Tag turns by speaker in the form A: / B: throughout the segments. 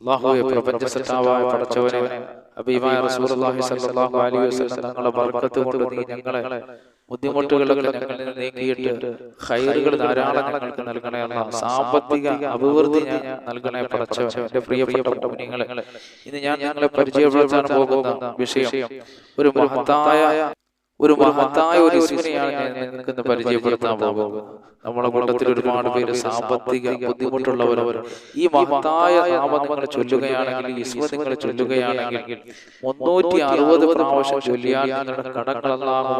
A: അള്ളാഹുവെ പ്രപഞ്ച സൃഷ്ടാവായ പടച്ചവനെ അബീമായ റസൂലുള്ളാഹി സ്വല്ലല്ലാഹു അലൈഹി വസല്ലം തങ്ങളുടെ ബർക്കത്ത് കൊണ്ട് നീ ഞങ്ങളെ ബുദ്ധിമുട്ടുകളൊക്കെ ഞങ്ങളിൽ നീക്കിയിട്ട് ഖൈറുകൾ ധാരാളം ഞങ്ങൾക്ക് നൽകണേ അല്ലാ സാമ്പത്തിക അഭിവൃദ്ധി ഞാൻ നൽകണേ പടച്ചവൻ. എന്റെ പ്രിയപ്പെട്ട മുനിങ്ങളെ ഇന്ന് ഞാൻ ഞങ്ങളെ പരിചയപ്പെടുത്താൻ പോകുന്ന വിഷയം ഒരു മഹത്തായ ഒരു മഹത്തായ ഒരു ഇസ്മിനെയാണ് ഞാൻ നിങ്ങൾക്ക് പരിചയപ്പെടുത്താൻ പോകുന്നത് നമ്മുടെ കൂട്ടത്തിൽ ഒരുപാട് പേര് സാമ്പത്തിക ബുദ്ധിമുട്ടുള്ളവരവർ ഈ മഹത്തായ നാമം നിങ്ങൾ ചൊല്ലുകയാണെങ്കിൽ ഈ ഇസ്മ നിങ്ങൾ ചൊല്ലുകയാണെങ്കിൽ മുന്നൂറ്റി അറുപത് പ്രാവശ്യം ചൊല്ലിയാൽ നിങ്ങളുടെ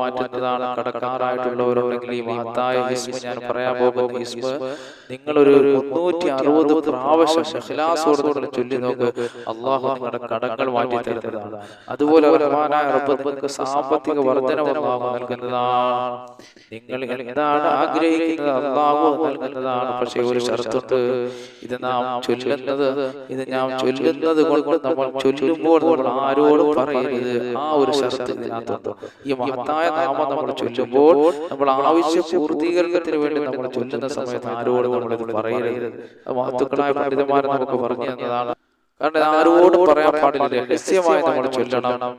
A: മാറ്റുന്നതാണ് കടക്കാരായിട്ടുള്ളവരുണ്ടെങ്കിൽ ഈ മഹത്തായ ഇസ്മ ഞാൻ പറയാൻ പോകുന്ന ഇസ്മ നിങ്ങളൊരു മുന്നൂറ്റി അറുപത് പ്രാവശ്യം ഷഹ്ലാസോടുകൂടെ ചൊല്ലി നോക്ക്. അള്ളാഹു നിങ്ങളുടെ കടങ്ങൾ മാറ്റി തരുന്നതാണ്. അതുപോലെ നിങ്ങൾക്ക് സാമ്പത്തിക വർധനവ് അള്ളാഹു നൽകുന്നതാണ് നിങ്ങൾ എന്താണ് ആഗ്രഹിക്കുന്നത്? അള്ളാഹു നൽകുന്നതാണ്. പക്ഷേ ഒരു ഷർത്തുണ്ട് ഇത് നാം ചൊല്ലുന്നത് ഇത് നാം ചൊല്ലുന്നത് കൊണ്ട് നമ്മൾ ചൊല്ലുമ്പോൾ നമ്മൾ ആരോടും പറയരുത് ആ ഒരു ഷർത്ത് ഇതിനകത്തുണ്ട് ഈ മഹത്തായ നാമം നമ്മൾ ചൊല്ലുമ്പോൾ നമ്മൾ ആവശ്യ പൂർത്തീകരണത്തിന് വേണ്ടി നമ്മൾ ചൊല്ലുന്ന സമയത്ത് ആരോടും നമ്മൾ ഇത് പറയരുത്. മഹത്തുക്കളായ പണ്ഡിതന്മാരെ നമുക്ക് പറഞ്ഞു തന്നതാണ്. കാരണം ആരോടും പറയാൻ പാടില്ല. രഹസ്യമായി നമ്മൾ ചൊല്ലണം.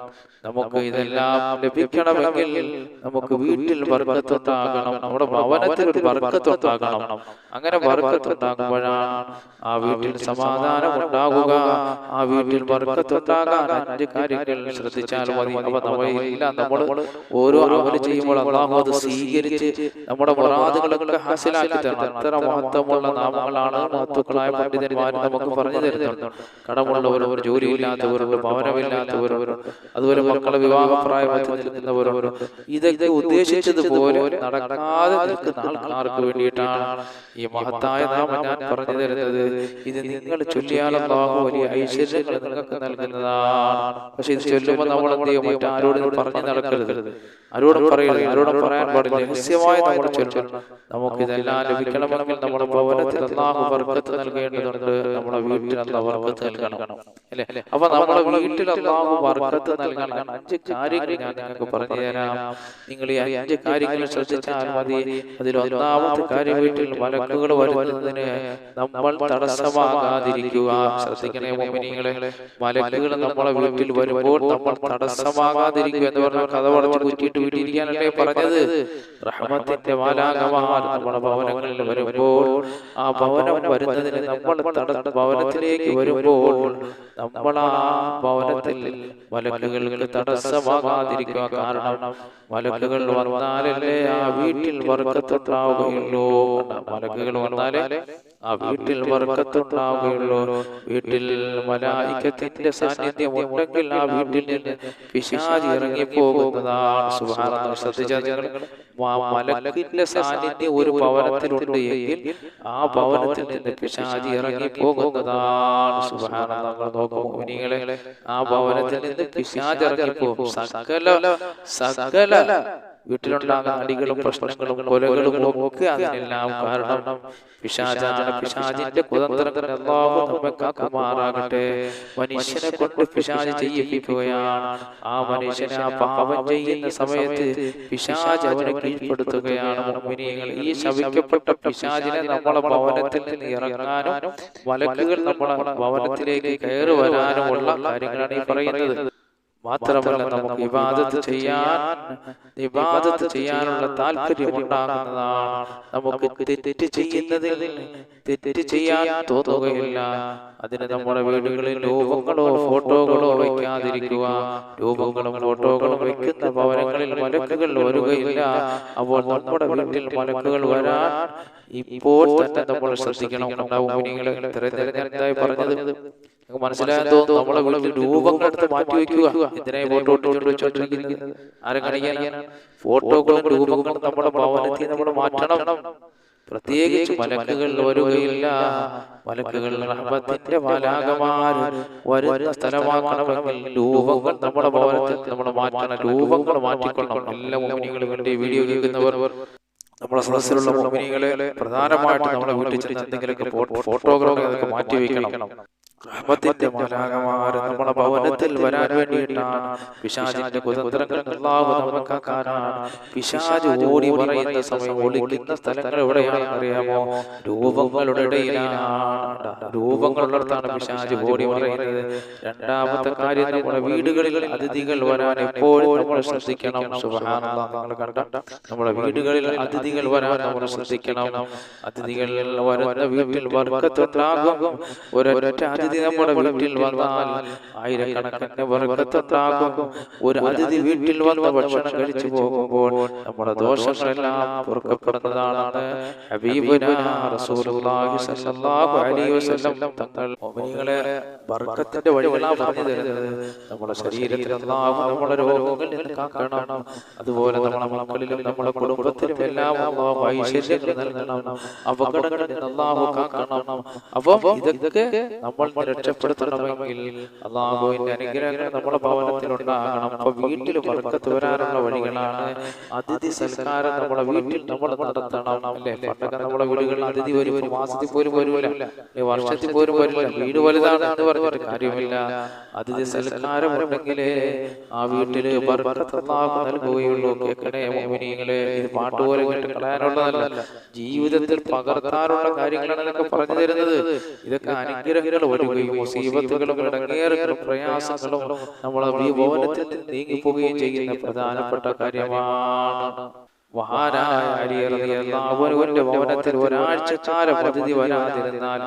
A: നമുക്ക് ഇതെല്ലാം ലഭിക്കണമെങ്കിൽ നമുക്ക് വീട്ടിൽ വർഗത്തുണ്ടാകണം നമ്മുടെ ഭവനത്തിൽ ഒരു വർഗത്തുണ്ടാകണം അങ്ങനെ വർഗത്തുണ്ടാകുമ്പോഴാണ് ആ വീട്ടിൽ സമാധാനം ഉണ്ടാകുക. ആ വീട്ടിൽ വർഗത്തുണ്ടാകാൻ അഞ്ച് കാര്യങ്ങൾ ശ്രദ്ധിച്ചാൽ മതി. അവ നമ്മയില്ല നമ്മൾ ഓരോ അമൽ ചെയ്യുമ്പോൾ അള്ളാഹു അത് സ്വീകരിച്ച് നമ്മുടെ മുറാദുകളൊക്കെ ഹാസിലാക്കി തരണം. അത്ര മഹത്വമുള്ള നാമങ്ങളാണ് മഹത്വക്കളായ പണ്ഡിതന്മാർ നമുക്ക് പറഞ്ഞു തരുന്നുണ്ട്. കടമുള്ളവരവർ ജോലിയില്ലാത്തവരുണ്ട് ഭവനമില്ലാത്തവരുണ്ട് അതുപോലെ മക്കളെ വിവാഹപ്രായത്തിൽ നിൽക്കുന്നവരുണ്ട് ഇതൊക്കെ ഉദ്ദേശിച്ചതുപോലെ നടക്കാതെ നിൽക്കുന്ന ആൾക്കാർക്ക് വേണ്ടിയിട്ടാണ് ഈ മഹത്തായ നാമം ഞാൻ പറഞ്ഞു തരുന്നത്. ഇത് നിങ്ങൾ ചൊല്ലിയാലും വലിയ ഐശ്വര്യങ്ങൾ നിങ്ങൾക്ക് നൽകുന്നതാണ്. പക്ഷെ ഇത് ചൊല്ലുമ്പോൾ നമ്മൾ എന്ത് ചെയ്യും? മറ്റാരോടും പറഞ്ഞു നടക്കരുത്. ആരോടും പറയരുത്. ആരോടും പറയാൻ പാടില്ല. രഹസ്യമായി നമ്മൾ ചൊല്ലണം നമുക്ക് ഇതെല്ലാം ലഭിക്കണമെങ്കിൽ നമ്മൾ ഭവനത്തിൽ അള്ളാഹു വർക്കത്ത് നൽകേണ്ടതുണ്ട്. നമ്മുടെ വീട്ടിൽ വർക്കത്ത് നൽകണം. അല്ലേ? അപ്പൊ നമ്മുടെ വീട്ടിൽ അള്ളാഹു വർക്കത്ത് നൽകണം. അഞ്ച് കാര്യങ്ങൾ ഞാൻ നിങ്ങൾക്ക് പറഞ്ഞു തരാം. നിങ്ങൾ ഈ അഞ്ച് കാര്യങ്ങൾ ശ്രദ്ധിച്ചാൽ മതി. അതിൽ ഒന്നാമത്തെ കാര്യം വീട്ടിൽ മലക്കുകൾ വരുന്നതിന് നമ്മൾ തടസ്സമാകാതിരിക്കുക. ശ്രദ്ധിക്കണേ മോമിനികളെ മലക്കുകൾ നമ്മളെ വീട്ടിൽ വരുമ്പോൾ നമ്മൾ തടസ്സമാകാതിരിക്കുക എന്ന് പറഞ്ഞാൽ കഥ പറഞ്ഞു കുറ്റിയിട്ട് വീട്ടിരിക്കാനല്ലേ പറഞ്ഞത് റഹ്മത്തിന്റെ മാലാകമാർ നമ്മുടെ ഭവനങ്ങളിൽ വരുമ്പോൾ ആ ഭവനം വരുന്നതിന് നമ്മൾ തട ഭവനത്തിലേക്ക് വരുമ്പോൾ നമ്മൾ ആ ഭവനത്തിൽ മലക്കുകൾക്ക് തടസ്സമാകാതിരിക്കുക. കാരണം മലക്കുകൾ വന്നാലല്ലേ ആ വീട്ടിൽ വർക്കത്തുണ്ടാവുകയുള്ളൂ. മലക്കുകൾ വന്നാലേ ആ വീട്ടിൽ വർക്കത്തുണ്ടാവുകയുള്ളൂ. വീട്ടിൽ മലായിക്കത്തിന്റെ സാന്നിധ്യം ഉണ്ടെങ്കിൽ ആ വീട്ടിൽ നിന്ന് പിശാചി ഇറങ്ങിപ്പോകുന്നതാണ്. ശ്രദ്ധിച്ചാൽ മലക്കിന്റെ സാന്നിധ്യം ഒരു ഭവനത്തിലുണ്ട് എങ്കിൽ ആ ഭവനത്തിൽ നിന്ന് പിശാചി ഇറങ്ങിപ്പോകുന്നതാണ്. സുബാന നമ്മൾ നോക്കും ആ ഭവനത്തിൽ നിന്ന് പിശാചി ഇറങ്ങിപ്പോകും. സകല സകല വീട്ടിലുണ്ടാകുന്ന അടികളും പ്രശ്നങ്ങളും കൊലകളും ഒക്കെ അതിനെല്ലാം കാരണം പിശാചാണ് പിശാചിന്റെ കുതന്ത്രങ്ങൾ അല്ലാഹു നമ്മെ കാക്കുമാറാകട്ടെ. മനുഷ്യനെ കൊണ്ട് പിശാച് ചെയ്യിപ്പിക്കുകയാണ്. ആ മനുഷ്യനെ ആ പാപം ചെയ്യുന്ന സമയത്ത് പിശാച് അവനെ കീഴ്പ്പെടുത്തുകയാണ്. ഈ ശവിക്കപ്പെട്ട പിശാചിനെ നമ്മളെ ഭവനത്തിൽ നിന്ന് ഇറങ്ങാനും വലക്കുകൾ നമ്മളെ ഭവനത്തിലേക്ക് കയറി വരാനുമുള്ള കാര്യങ്ങളാണ് ഈ പറയുന്നത്. മാത്രമല്ല നമുക്ക് ഇബാദത്ത് ചെയ്യാൻ ഇബാദത്ത് ചെയ്യാനുള്ള താല്പര്യം ഉണ്ടാകുന്നതാണ്. നമുക്ക് തെറ്റ് ചെയ്യുന്നതിൽ തെറ്റ് ചെയ്യാൻ തോന്നുകയില്ല. അതിന് നമ്മുടെ വീടുകളിൽ രൂപങ്ങളോ ഫോട്ടോകളോ വയ്ക്കാതിരിക്കുക. രൂപങ്ങളും ഫോട്ടോകളും വയ്ക്കുന്ന ഭവനങ്ങളിൽ മലക്കുകൾ വരുകയില്ല. അപ്പോൾ നമ്മുടെ വീട്ടിൽ മലക്കുകൾ വരാൻ ഇപ്പോൾ തന്നെ നമ്മൾ ശ്രദ്ധിക്കണം. ഉണ്ടാവും പറഞ്ഞത് മനസ്സിലായതോ നമ്മളെ വീട്ടിൽ രൂപങ്ങൾ എടുത്ത് മാറ്റി വെക്കുക. എന്തിനായി ഫോട്ടോ വെച്ചോണ്ടിരിക്കുന്നത് ആരെ കാണിക്കാൻ ഫോട്ടോകളും രൂപങ്ങളും നമ്മുടെ ഭവനത്തിൽ നമ്മൾ മാറ്റണം. പ്രത്യേകിച്ച് മലക്കുകൾ വരുകയില്ല. മലക്കുകൾ റഹ്മത്തിന്റെ മാലാകമാർ വരുന്ന സ്ഥലമാക്കണമെങ്കിൽ രൂപങ്ങൾ നമ്മുടെ ഭവനത്തിൽ നമ്മൾ മാറ്റണം. രൂപങ്ങൾ മാറ്റിക്കൊള്ളണം. എല്ലാ മുമ്പിനികളും വേണ്ടി വീഡിയോ കേൾക്കുന്നവർ നമ്മുടെ സദസ്സിലുള്ള മുമ്പിനികളെ പ്രധാനമായിട്ട് നമ്മുടെ വീട്ടിൽ ചെന്ന് എന്തെങ്കിലുമൊക്കെ ഫോട്ടോകളൊക്കെ മാറ്റി വെക്കണം. റഹ്മത്തിന്റെ മാലാകമാര് നമ്മുടെ ഭവനത്തിൽ വരാൻ വേണ്ടിയിട്ടാണ്. പിശാചിന്റെ കുതന്ത്രങ്ങൾ അല്ലാഹു നമുക്കാക്കാനാണ്. പിശാജ് ഓടി പറയുന്ന സമയം ഒളിക്കുന്ന സ്ഥലങ്ങൾ എവിടെയാണെന്ന് അറിയാമോ രൂപങ്ങളുടെ ഇടയിലാണ്. രൂപങ്ങളുള്ളിടത്താണ് പിശാജ് ഓടി പറയുന്നത്. രണ്ടാമത്തെ കാര്യം നമ്മുടെ വീടുകളിൽ അതിഥികൾ വരാൻ എപ്പോഴും നമ്മൾ ശ്രദ്ധിക്കണം. നമ്മുടെ വീടുകളിൽ അതിഥികൾ വരാൻ നമ്മൾ ശ്രദ്ധിക്കണം. അതിഥികൾ വരുന്ന വീട്ടിൽ വർക്കത്തുണ്ടാകും. ഒരൊറ്റ അതിഥി നമ്മുടെ വീട്ടിൽ വന്നാൽ ആയിരക്കണക്കിന് വർഗത്തുണ്ടാകും ഒരു അതിഥി വീട്ടിൽ വന്ന് ഭക്ഷണം കഴിച്ചു പോകുമ്പോൾ നമ്മുടെ ദോഷങ്ങളെല്ലാം പൊറുക്കപ്പെടുന്നതാണ്. തങ്ങൾ ബർക്കത്തിന്റെ വഴികളാണ് പറഞ്ഞു തരുന്നത്. നമ്മുടെ ശരീരത്തിൽ നമ്മുടെ രോഗങ്ങളിൽ നിന്ന് കാക്കണം. അതുപോലെ നമ്മുടെ മക്കളിലും നമ്മുടെ കുടുംബത്തിലും എല്ലാം ഐശ്വര്യങ്ങൾ നൽകണം. അപകടങ്ങളിൽ നിന്ന് അല്ലാഹു കാക്കണം. അപ്പം ഇതൊക്കെ നമ്മൾ രക്ഷപ്പെടുത്തണമെങ്കിൽ അള്ളാഹുവിന്റെ അനുഗ്രഹങ്ങൾ നമ്മുടെ ഭവനത്തിൽ ഉണ്ടാകണം. അപ്പൊ വീട്ടിൽ വർക്കത്ത് വരാനുള്ള വഴികളാണ് അതിഥി സൽക്കാരം നമ്മുടെ വീട്ടിൽ നമ്മൾ നടത്തണം അല്ലേ? പണ്ടൊക്കെ നമ്മുടെ വീടുകളിൽ അതിഥി വരും ഒരു മാസത്തിൽ പോലും വരുമല്ല വർഷത്തിൽ പോലും വരില്ല. വീട് വലുതാണ് എന്ന് പറഞ്ഞു കാര്യമില്ല. അതിഥി സൽക്കാരം ഉണ്ടെങ്കിലേ ആ വീട്ടിൽ നൽകുകയുള്ളൂ. കേൾക്കണേ ഇത് പാട്ട് പോലെ കേട്ട് കളയാനുള്ളതല്ല. ജീവിതത്തിൽ പകർത്താനുള്ള കാര്യങ്ങളാണ് ഇതൊക്കെ പറഞ്ഞു തരുന്നത്. ഇതൊക്കെ അനുഗ്രഹങ്ങൾ വരികയും മുസീബത്തുകളും ഇടങ്ങേറുകളും പ്രയാസങ്ങളും നമ്മളെ ഭവനത്തിൽ നീങ്ങിപ്പോവുകയും ചെയ്യുന്ന പ്രധാനപ്പെട്ട കാര്യമാണ്. മഹാനായ വരാതിരുന്നാൽ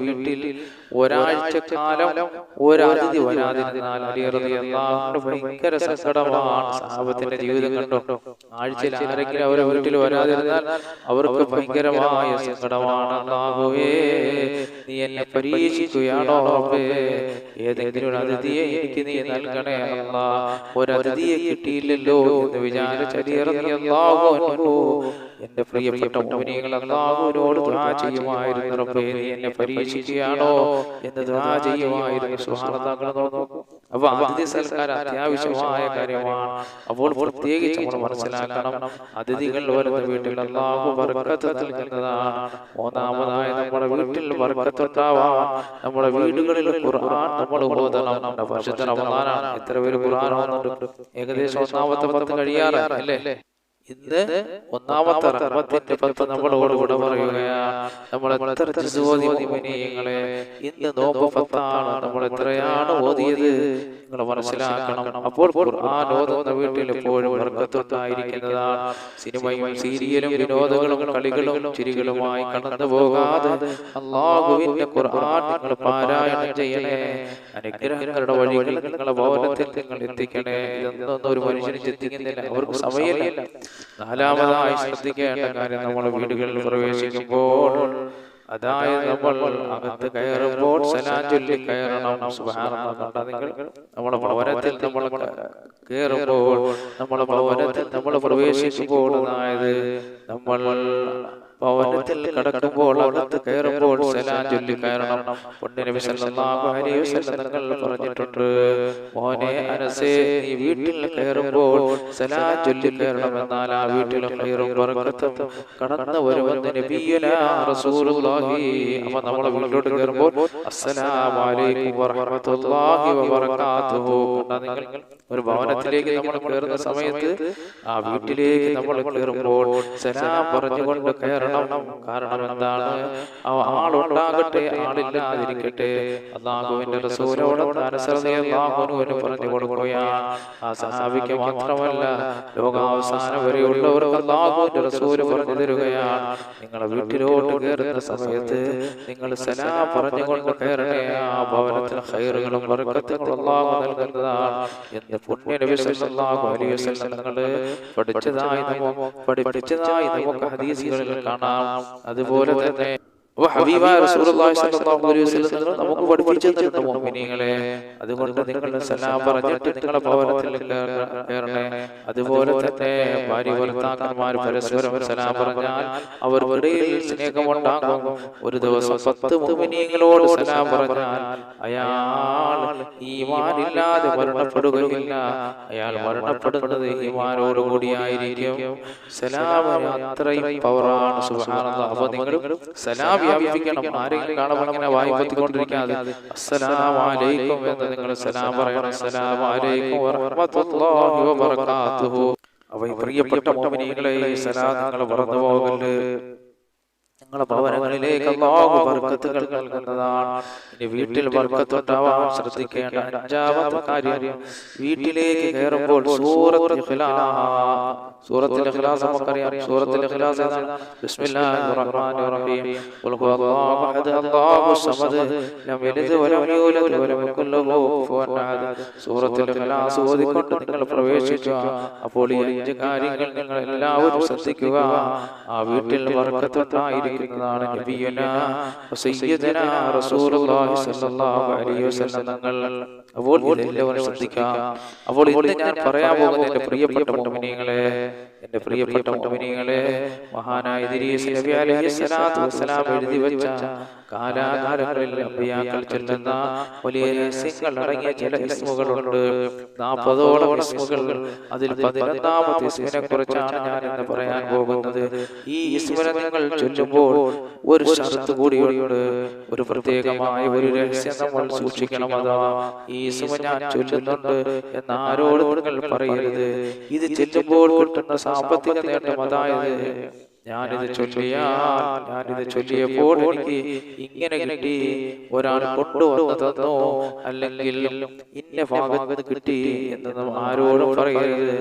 A: വീട്ടിൽ വരാതിരുന്നാൽ ഭയങ്കര സങ്കടമാണ് ജീവിതം കണ്ടോ? അവരെ വീട്ടിൽ വരാതിരുന്നാൽ അവർക്ക് ഭയങ്കരമായ സങ്കടമാണ്. നീ എന്നെ പരീക്ഷിക്കുകയാണോ ഏതെങ്കിലും ഒരു അതിഥിയെ എനിക്ക് നീ നൽകണേ ഒരതിഥിയെ കിട്ടിയില്ലല്ലോ എന്ന് വിചാരിച്ച എന്റെ പ്രിയപ്പെട്ട അള്ളാഹുവിനോട് ദുആ ചെയ്യുമായിരുന്നു റബ്ബേ നീ എന്നെ പരീക്ഷിക്കുകയാണോ? എന്ന് ദുആ ചെയ്യുമായിരുന്നു നോക്കൂ. അപ്പൊ അതിഥി സൽക്കാരം അത്യാവശ്യമായ കാര്യമാണ്. അപ്പോൾ പ്രത്യേകിച്ച് നമ്മൾ മനസ്സിലാക്കണം. അതിഥികൾ വരുന്ന വീട്ടിൽ അള്ളാഹു ബർക്കത്ത് നൽകുന്നതാണ്. മൂന്നാമതായി നമ്മുടെ വീട്ടിൽ ബർക്കത്തുണ്ടാവാൻ നമ്മുടെ വീടുകളിൽ ഖുർആൻ നമ്മൾ ഓതണം. നമ്മുടെ റമദാനാണ്. എത്ര പേര് ഖുർആൻ ഓതുന്നുണ്ട്? ഏകദേശം ഒന്നാമത്തെ പത്ത് കഴിയാറാണ് അല്ലേ? ഇന്ന് ഒന്നാമത്തെ റഹ്മത്തിന്റെ പത്ത് നമ്മളോട് കൂടെ പറയുകയാണ്. നമ്മൾ എത്ര ജിസ് ഓതി മുനിയങ്ങളെ ഇന്ന് നോമ്പ് പത്താണ് നമ്മൾ എത്രയാണ് ഓതിയത്? നിങ്ങൾ മനസ്സിലാക്കണം. അപ്പോൾ ഖുർആൻ ഓതുന്ന വീട്ടിൽ എപ്പോഴും വർക്കത്തുണ്ടായിരിക്കുന്നതാണ്. സിനിമയും സീരിയലും വിനോദങ്ങളും കളികളും ചിരികളുമായി കടന്നു പോകാതെ അള്ളാഹുവിന്റെ ഖുർആൻ നിങ്ങൾ പാരായണം ചെയ്യണേ. അനുഗ്രഹങ്ങളുടെ വഴികൾ നിങ്ങളുടെ ഭവനത്തിൽ നിങ്ങൾ എത്തിക്കണേ. ഇതൊന്നും ഒരു മനുഷ്യന് ചിന്തിക്കുന്നില്ല. അവർക്ക് സമയമില്ല. നാലാമതായി ശ്രദ്ധിക്കേണ്ട കാര്യം നമ്മൾ വീടുകളിൽ പ്രവേശിക്കുമ്പോൾ അതായത് നമ്മൾ അകത്ത് കയറുമ്പോൾ സലാഞ്ചൊല്ലി കയറണം. നമ്മൾ നിങ്ങൾ ഭവനത്തിൽ നമ്മൾ കയറുമ്പോൾ നമ്മൾ ഭവനത്തിൽ നമ്മൾ പ്രവേശിക്കുമ്പോൾ അതായത് നമ്മൾ ഭവനത്തിൽ കടക്കുമ്പോൾ അകത്ത് കയറുമ്പോൾ സലാം ചൊല്ലി കയറണം. പൊന്നു നബി സല്ലല്ലാഹു അലൈഹി വസല്ലം തങ്ങൾ പറഞ്ഞിട്ടുണ്ട്. മോനെ അനസേ നീ വീട്ടിൽ കയറുമ്പോൾ സലാം ചൊല്ലി കയറണം. എന്നാൽ ആ വീട്ടിൽ കടന്നു വരുമെന്ന് റസൂലുള്ളാഹി അപ്പൊ നമ്മൾ വീട്ടിലോട്ട് കയറുമ്പോൾ അസ്സലാമു അലൈക്കും വറഹ്മത്തുള്ളാഹി വബറകാതുഹു. നിങ്ങൾ ഒരു ഭവനത്തിലേക്ക് നമ്മൾ കയറുന്ന സമയത്ത് ആ വീട്ടിലേക്ക് നമ്മൾ കയറുമ്പോൾ സലാം പറഞ്ഞുകൊണ്ട് കയറണം കാരണം എന്താണ് ആളുണ്ടാകട്ടെ ആളില്ലാതിരിക്കട്ടെ. അള്ളാഹുവിന്റെ റസൂലോട് അനുസരണയെ അള്ളാഹുവിന് പറഞ്ഞു കൊടുക്കുകയാണ്. ആ സഹാബിക്ക് മാത്രമല്ല ലോകാവസാനം വരെയുള്ളവർ അള്ളാഹുവിന്റെ റസൂൽ പറഞ്ഞു തരികയാണ്. നിങ്ങളെ വീട്ടിലോട്ട് കയറുന്ന സമയത്ത് നിങ്ങൾ സലാം പറഞ്ഞുകൊണ്ട് കയറണേ ആ ഭവനത്തിൽ ഹൈറുകളും വർക്കത്തുകളും അള്ളാഹു നൽകുന്നതാണ്. എന്ന് പുണ്യ നബി സല്ലല്ലാഹു അലൈഹി വസല്ലം പഠിച്ചതായി നമുക്ക് പഠിപ്പിച്ചതായി നമുക്ക് ഹദീസുകളിൽ കാണാം. അതുപോലെ തന്നെ അപ്പൊ ഹബീബായ റസൂലുള്ളാഹി സ്വല്ലല്ലാഹു അലൈഹി വസല്ലം നമുക്ക് പഠിപ്പിച്ചു തന്നിട്ടുണ്ട് മുഅ്മിനീങ്ങളെ അതുകൊണ്ട് നിങ്ങൾ സലാം പറഞ്ഞിട്ട് നിങ്ങളുടെ ഭവനത്തിൽ കയറണേ. അതുപോലെ തന്നെ ഭാര്യ ഭർത്താക്കന്മാർ പരസ്പരം സലാം പറഞ്ഞാൽ അവർക്കിടയിൽ സ്നേഹമുണ്ടാകും ഒരു ദിവസം പത്ത് മുഅ്മിനീങ്ങളോട് സലാം പറഞ്ഞാൽ അയാൾ ഈമാനില്ലാതെ മരണപ്പെടുകയില്ല. അയാൾ മരണപ്പെടുന്നത് ഈമാനോടുകൂടിയായിരിക്കും സലാം അത്രയും പവറാണ് സുബ്ഹാനല്ലാഹ്. അപ്പോൾ നിങ്ങൾ സലാം വ്യാപിപ്പിക്കണം. ആരെങ്കിലും കാണുമ്പോൾ ഇങ്ങനെ വായി പൊത്തിക്കൊണ്ടിരിക്കാതെ അസ്സലാമലൈക്കും എന്ന് നിങ്ങൾ സലാം പറയണം. അസ്സലാമലൈക്കും വറഹ്മത്തുള്ളാഹി വബറകാതുഹു അവ പ്രിയപ്പെട്ട മോമിനികളെ സലാം നിങ്ങൾ മറന്നു പോകല്ലേ നിങ്ങളുടെ ഭവനങ്ങളിലേക്ക് അല്ലാഹു ബർക്കത്തുകൾ നൽകുന്നതാണ്. ഇനി വീട്ടിൽ ബർക്കത്തുണ്ടാവാൻ ശ്രദ്ധിക്കേണ്ട അഞ്ചാമത്തെ കാര്യം വീട്ടിലേക്ക് കയറുമ്പോൾ സൂറത്തുൽ നമുക്കറിയാം. സൂറത്തുൽ ബിസ്മില്ലാഹിർ റഹ്മാനിർ റഹീം. ഖുൽ ഹുവല്ലാഹു അഹദ് അല്ലാഹു സമദ്. ലം യലിദ് വലം യൂലദ് വലം യകുൽ ലഹു കുഫുവൻ അഹദ്. സൂറത്തുൽ ഇഖ്ലാസ് ഓതിക്കൊണ്ട് നിങ്ങൾ പ്രവേശിക്കുക. അപ്പോൾ ഈ അഞ്ച് കാര്യങ്ങൾ നിങ്ങൾ എല്ലാവരും ശ്രദ്ധിക്കുക. ആ വീട്ടിൽ ബർക്കത്തുണ്ടായിരിക്കുന്നതാണ് തങ്ങൾ അപ്പോൾ ഇതെല്ലാവരും ശ്രദ്ധിക്കാം. അപ്പോൾ ഞാൻ പറയാൻ പോകുന്ന എന്റെ പ്രിയപ്പെട്ട മുഅ്മിനീങ്ങളെ എന്റെ പ്രിയപ്പെട്ട മുഅ്മിനീങ്ങളെ മഹാനായ ഇദ്രീസ് നബി അലൈഹി സ്വലാത്തു വസ്സലാം എഴുതി വെച്ച കാലാകാലങ്ങളിൽ അമ്പിയാക്കൾ ചൊല്ലുന്ന വലിയ രഹസ്യങ്ങൾ അടങ്ങിയ ചില ഇസ്മുകളുണ്ട് നാൽപ്പതോളം ഇസ്മുകൾ അതിൽ പതിനൊന്നാമത്തെ ഇസ്മിനെ കുറിച്ചാണ് ഞാൻ ഇന്ന് പറയാൻ പോകുന്നത്. ഈ ഇസ്മിനെ നിങ്ങൾ ചൊല്ലുമ്പോൾ ഒരു കൂടിയുണ്ട്. ഒരു പ്രത്യേകമായ ഒരു രഹസ്യം നമ്മൾ സൂക്ഷിക്കണം അതാ ഈ ഇസ്മ ഞാൻ ചൊല്ലുന്നുണ്ട് എന്ന് ആരോട് നിങ്ങൾ പറയരുത് ഇത് ചെല്ലുമ്പോൾ കിട്ടുന്ന സാമ്പത്തിക നേട്ടം അതായത് ഞാനിത് ചൊല്ലിയാൽ ഞാനിത് ചൊല്ലിയപ്പോൾ എനിക്ക് ഇങ്ങനെ കിട്ടി. ഒരാൾ കൊണ്ടുവന്ന് തന്നോ അല്ലെങ്കിൽ ഇന്ന ഭാഗത്ത് കിട്ടി എന്ന് ആരോടും പറയരുത്.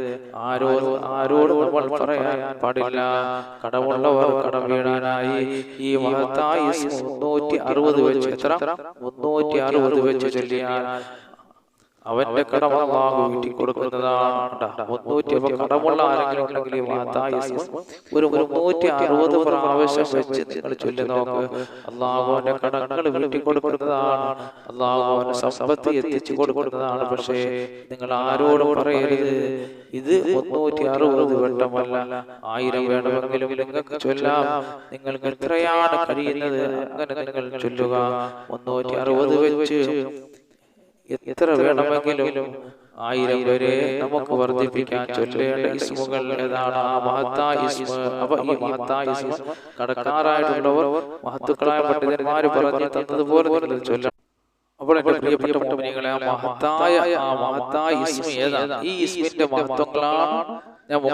A: ആരോ ആരോടും നമ്മൾ പറയാൻ പാടില്ല. കടമുള്ളവർ കടം വീടാനായി ഈ മഹത്തായി മുന്നൂറ്റി അറുപത് വെച്ച് എത്ര? മുന്നൂറ്റി അറുപത് വെച്ച് ചൊല്ലിയാൽ അവന്റെ കടം അള്ളാഹു വീട്ടിക്കൊടുക്കുന്നതാണ്. മുന്നൂറ്റി അപ്പൊ കടമുള്ള ആരെങ്കിലും ഉണ്ടെങ്കിൽ ഒരു മുന്നൂറ്റി അറുപത് പ്രാവശ്യം വെച്ച് നിങ്ങൾ ചൊല്ലി നോക്ക്. അള്ളാഹുവിന്റെ കടങ്ങൾ വീട്ടിക്കൊടുക്കുന്നതാണ്. സമ്പത്ത് എത്തിച്ചു കൊടുക്കുന്നതാണ് പക്ഷേ നിങ്ങൾ ആരോട് പറയരുത്. ഇത് മുന്നൂറ്റി അറുപത് വട്ടമല്ല. ആയിരം വേണമെങ്കിലും നിങ്ങൾക്ക് ചൊല്ലാം. നിങ്ങൾക്ക് എത്രയാണ് കഴിയുന്നത് അങ്ങനെ നിങ്ങൾ ചൊല്ലുക. മുന്നൂറ്റി അറുപത് വെച്ച് എത്ര വേണമെങ്കിലും ആയിരം വരെ നമുക്ക് വർദ്ധിപ്പിക്കാൻ ചൊല്ലേണ്ട ഇസ്മുകൾ ഏതാണ്? ആ മഹത്താ ഇസ്മ. കടക്കാരായിട്ടുള്ളവർ മഹത്തുക്കളായ പണ്ഡിതന്മാര് പറഞ്ഞു തന്നതുപോലെ ചൊല്ലണം. അപ്പോൾ ആ മഹത്തായ മഹത്തായ ഏതാണ്? ഈ ഞാൻ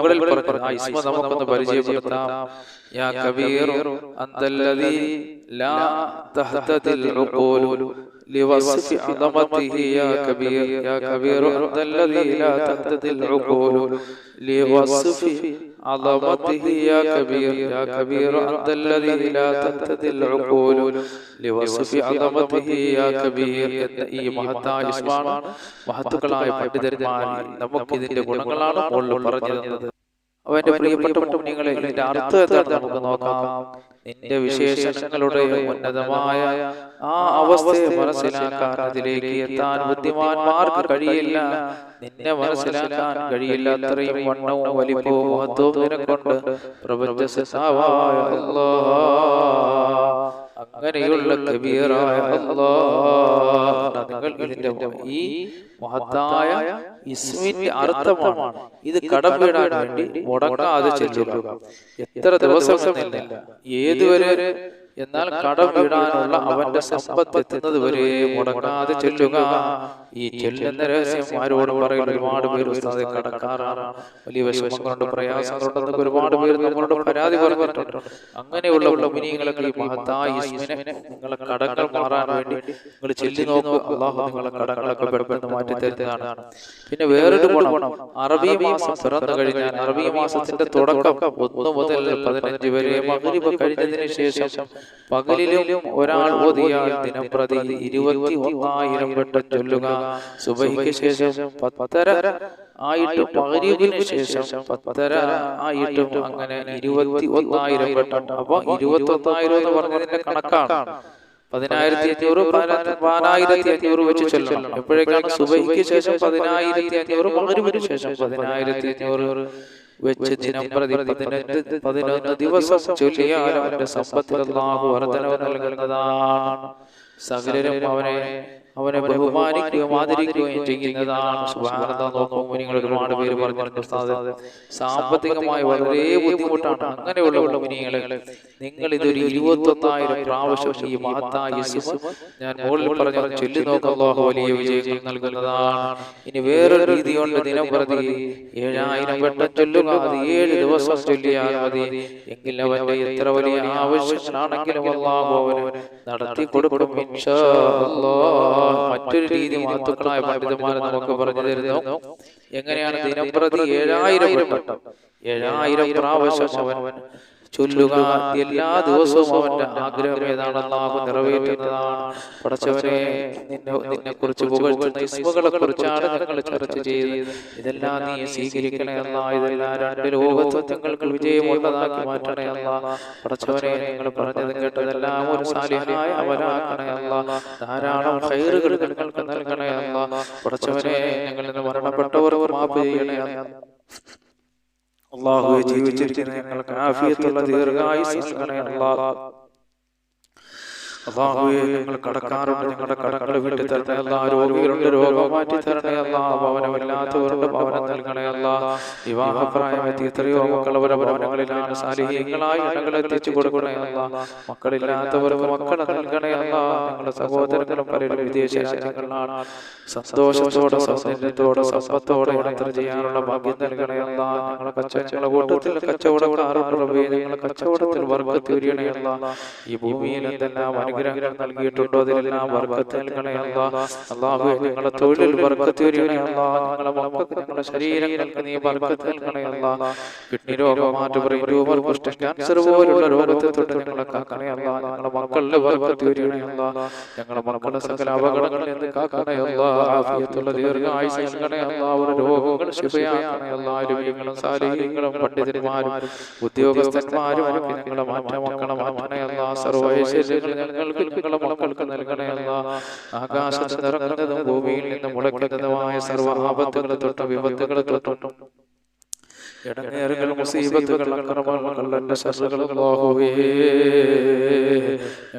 A: യാ ലാ لوصف عظمته يا كبير يا كبير أنت الذي لا تهتدي العقول لوصف عظمته يا كبير يا كبير أنت الذي لا تهتدي العقول لوصف عظمته يا كبير എന്ന ഈ മഹത്തായ ഇസ്മാണ് മഹത്തുക്കളായ പണ്ഡിതന്മാർ നമുക്ക് ഇതിന്റെ ഗുണങ്ങളാണ് മുകളിൽ പറഞ്ഞു തന്നത് അവന്റെ പ്രിയപ്പെട്ട മുന്നിങ്ങളെ ഇതിന്റെ അർത്ഥം എന്താണ് നമുക്ക് നോക്കാം. നിന്റെ വിശേഷങ്ങളുടെ ഉന്നതമായ ആ അവസ്ഥയെ മനസ്സിലാക്കാൻ അതിലേക്ക് എത്താൻ ബുദ്ധിമാന്മാർക്ക് കഴിയില്ല. നിന്നെ മനസ്സിലാക്കാൻ കഴിയില്ല. അത്രയും വണ്ണവും വലിപ്പവും മഹത്വവും നിനക്കൊണ്ട്. പ്രപഞ്ച അങ്ങനെയുള്ള കബീറായ നിങ്ങൾ ഇതിന്റെ ഈ മഹത്തായ ഇസ്മിന്റെ അർത്ഥമാണ്. ഇത് കടം വേണ്ടി മുടങ്ങാതെ ചെല്ലുക. എത്ര ദിവസം ഏതുവരെ എന്നാൽ കടം വീടാനുള്ള അവന്റെ സമ്പത്ത് എത്തുന്നത് വരെ മുടങ്ങാതെ ചെല്ലുക. ഈ ചെല്ലുന്ന രഹസ്യം ആരോടും പറയുന്ന ഒരുപാട് പേര് ഉസ്താദെ കടക്കാറാണ്. വലിയ വിഷമങ്ങളുണ്ട് പ്രയാസങ്ങളുണ്ടെന്ന് ഒരുപാട് പേര് നമ്മളോട് പരാതി പറഞ്ഞിട്ടുണ്ട്. അങ്ങനെയുള്ള മുനിങ്ങളൊക്കെ ഈ മഹത്തായ നിങ്ങളെ കടങ്ങൾ മാറാൻ വേണ്ടി നിങ്ങൾ ചെല്ലി നോക്കുക അള്ളാഹു നിങ്ങളെ കടങ്ങളൊക്കെ പെട്ടെന്ന് മാറ്റി തരുന്നതാണ്. പിന്നെ വേറൊരു ഗുണം. അറബി മാസം പിറന്നു കഴിഞ്ഞാൽ അറബി മാസത്തിന്റെ തുടക്കം ഒന്ന് മുതൽ പതിനഞ്ച് വരെ മകരിവ് കഴിഞ്ഞതിന് ശേഷം പകലിലും ഒരാൾ ഓതിയാൽ ദിനപ്രതി ഇരുപത്തി ഒന്നായിരം വട്ടം ചൊല്ലുക. സുബഹിക്ക് ശേഷം പത്തര ആയിട്ട് മകരീബിന് ശേഷം പത്തര ആയിട്ടും അങ്ങനെ ഇരുപത്തി ഒന്നായിരം വട്ടം അപ്പൊ ഇരുപത്തി ഒന്നായിരം എന്ന് പറഞ്ഞതിന്റെ കണക്കാണ്. പതിനായിരത്തി അഞ്ഞൂറ് പതിനായിരത്തി അഞ്ഞൂറ് വെച്ച് ചൊല്ലണം. എപ്പോഴേക്കാണ് സുബഹിക്ക് ശേഷം പതിനായിരത്തി അഞ്ഞൂറ് ശേഷം പതിനായിരത്തി അഞ്ഞൂറ് വെച്ച് ദിനം പ്രതി പതിനെട്ട് പതിനൊന്ന് ദിവസം ചൊല്ലിയാൽ അവന്റെ സമ്പത്തിൽ അള്ളാഹു വർധനവ് നൽകുന്നതാണ്. സകലരും അവനെ അവനെ ബഹുമാനിക്കുകയും ആദരിക്കുകയും ചെയ്യുന്നതാണ് നോക്കുമ്പോൾ നിങ്ങൾ ഒരുപാട് പേര് പറഞ്ഞു ഉസ്താദേ, സാമ്പത്തികമായി വളരെ ബുദ്ധിമുട്ടാണ്. അങ്ങനെയുള്ള മുഅ്മിനീങ്ങളെ നിങ്ങൾ ഇതൊരു ഇരുപത്തൊന്നായിരം പ്രാവശ്യം ഈ മഹത്തായ ഞാൻ മുകളിൽ പറഞ്ഞ ചൊല്ലി അല്ലാഹു വലിയ വിജയങ്ങൾ നൽകുന്നതാണ്. ഇനി വേറൊരു രീതിയുണ്ട് ദിനം പ്രതി. ഏഴായിരം വട്ടം ചൊല്ലുക. അത് ഏഴ് ദിവസം ചൊല്ലിയാൽ മതി. എങ്കിൽ അവന്റെ എത്ര വലിയ ആവശ്യത്തിനാണെങ്കിലും അവന് നടത്തി കൊടുക്കും. ഇൻഷാ അല്ലാഹ്. മറ്റൊരു രീതി മാത്തുക്കളായ പണ്ഡിതന്മാർ നമുക്ക് പറഞ്ഞു തരുന്നു. എങ്ങനെയാണ് ദിനപ്രതി ഏഴായിരം വട്ടം? ഏഴായിരം പ്രാവശ്യം അവൻ ചൊല്ലുക. എല്ലാ ദിവസവും അവന്റെ ആഗ്രഹം ഏതാണ്? അള്ളാഹു നിറവേറ്റുന്നതാണ്. പടച്ചവനെ നിന്നെ നിന്നെ കുറിച്ച് ഇസ്മുകളെ കുറിച്ചാണ് ഞങ്ങൾ ചർച്ച ചെയ്തത്. ഇതെല്ലാം നീ സ്വീകരിക്കണേ അല്ല ഇതെല്ലാം രണ്ട് ലോകത്തും ഞങ്ങൾക്ക് വിജയമുള്ളതാക്കി മാറ്റണേ അല്ല പടച്ചവനെ നിങ്ങൾ പറഞ്ഞത് കേട്ടതെല്ലാം ഒരു സാലിഹായ അവരാക്കണേ അല്ല ധാരാളം ഹൈറുകൾ നിങ്ങൾക്ക് നൽകണേ അല്ല പടച്ചവനെ ഞങ്ങളിൽ നിന്ന് മരണപ്പെട്ടവർ മാപ്പ് ചെയ്യണേ അല്ല അള്ളാഹുവെ ജീവിച്ചിരിക്കുന്ന ഞങ്ങൾക്ക് ആഫിയത്തുള്ള ദീർഘായുസ് നൽകണേ അല്ലാഹ് അള്ളാഹുവെ ഞങ്ങൾ കടക്കാറുണ്ട് ഞങ്ങളുടെ കടങ്ങൾ വിട്ടു തരണേ അല്ല രോഗികളുണ്ട് രോഗം മാറ്റി തരണേ. അല്ല ഭവനം നൽകണേ അല്ല എത്രയോ ഭവനങ്ങളിലാണ് സാലിഹ്യങ്ങളായി എത്തിച്ചു കൊടുക്കണേ അല്ല മക്കളില്ലാത്തവർക്ക് മക്കളെ നൽകണേ അല്ല ഞങ്ങളുടെ സഹോദരങ്ങളും പലരും വിദേശ രാജ്യങ്ങളിലാണ്. സന്തോഷത്തോടെ സൗന്ദര്യത്തോടെ സമ്പത്തോടെ യാത്ര ചെയ്യാനുള്ള ഭാഗ്യം നൽകണേ അല്ല കൂട്ടത്തിൽ കച്ചവടത്തിൽ ഈ ഭൂമിയിൽ എന്തെല്ലാം അനുഗ്രഹങ്ങൾ നൽകിയിട്ടുണ്ടോ? അതിലെല്ലാം വർഗത്ത് നൽകണേ അല്ല അള്ളാഹു ഞങ്ങളുടെ വർഗത്ത് മക്കൾക്ക് ഞങ്ങളുടെ ശരീരങ്ങൾക്ക് നീ വർഗത്ത് നൽകണേ അല്ല കിഡ്നി രോഗം മാറ്റു പറയും ട്യൂമർ കുഷ്ഠ ക്യാൻസർ പോലുള്ള രോഗത്തെ തൊട്ട് ഞങ്ങളെ കാക്കണേ അല്ല ഞങ്ങളുടെ മക്കളുടെ വർഗത്ത് ഉരിയണേ അല്ല ഞങ്ങളുടെ മക്കളുടെ സകല അപകടങ്ങളിൽ നിന്ന് കാക്കണേ അല്ല ആഫിയത്തുള്ള ദീർഘായുസ് നൽകണേ അല്ല അവരുടെ രോഗങ്ങൾ ശിവയാക്കണേ അല്ല രോഗികളും സാലിഹ്യങ്ങളും പണ്ഡിതന്മാരും ഉദ്യോഗസ്ഥന്മാരും ഒക്കെ ഞങ്ങളെ മാറ്റ മക്കളെ മാറ്റണേ അല്ല സർവൈശ്വര്യങ്ങൾ ഞങ്ങൾക്ക് ഞങ്ങളുടെ മക്കൾക്ക് നൽകണേ അല്ല. ആകാശത്ത് നിറങ്ങുന്നതും ഭൂമിയിൽ നിന്ന് മുളയ്ക്കുന്നതുമായ സർവ ആപത്തുകളെ തൊട്ടും വിപത്തുകളെ തൊട്ടും ഇടങ്ങേറുകൾ മുസീബത്തുകൾ അക്രമങ്ങൾ കള്ളന്റെ ശസ്ത്രകൾ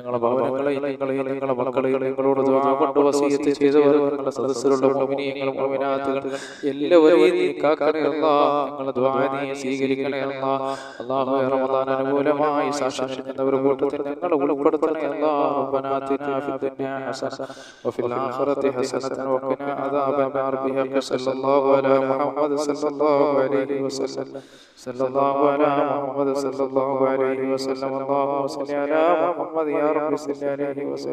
A: നിങ്ങളുടെ ഭവനങ്ങളെ ഞങ്ങളെയും നിങ്ങളുടെ മക്കളെയും നിങ്ങളോട് കൊണ്ട് വസീയത്ത് ചെയ്തവർ നിങ്ങളുടെ സദസ്സിലുള്ള മോമിനിയങ്ങൾ മോമിനാത്തുകൾ എല്ലാവരെയും നീ കാക്കണേ അല്ലാ. ഞങ്ങളുടെ ദ്വായ നീ സ്വീകരിക്കണേ അല്ലാ. അള്ളാഹു റമദാൻ അനുകൂലമായി സാക്ഷിക്കുന്നവരുടെ കൂട്ടത്തിൽ ഞങ്ങളെ ഉൾപ്പെടുത്തണേ അല്ലാ. റബ്ബനാത്തിനാ ഫിദ്ദുനിയാ ഹസന. വഫിൽ ആഖിറതി ഹസനത വഖിനാ അദാബ നാർ ബിഹഖ് സല്ലല്ലാഹു അലാ മുഹമ്മദ് സല്ലല്ലാഹു അലൈഹി വസല്ലം സല്ലല്ലാഹു അലാ മുഹമ്മദ് സല്ലല്ലാഹു അലൈഹി വസല്ലം. അല്ലാഹു സല്ലി അലാ മുഹമ്മദ് യാ محمد يا رب صل عليه وسلم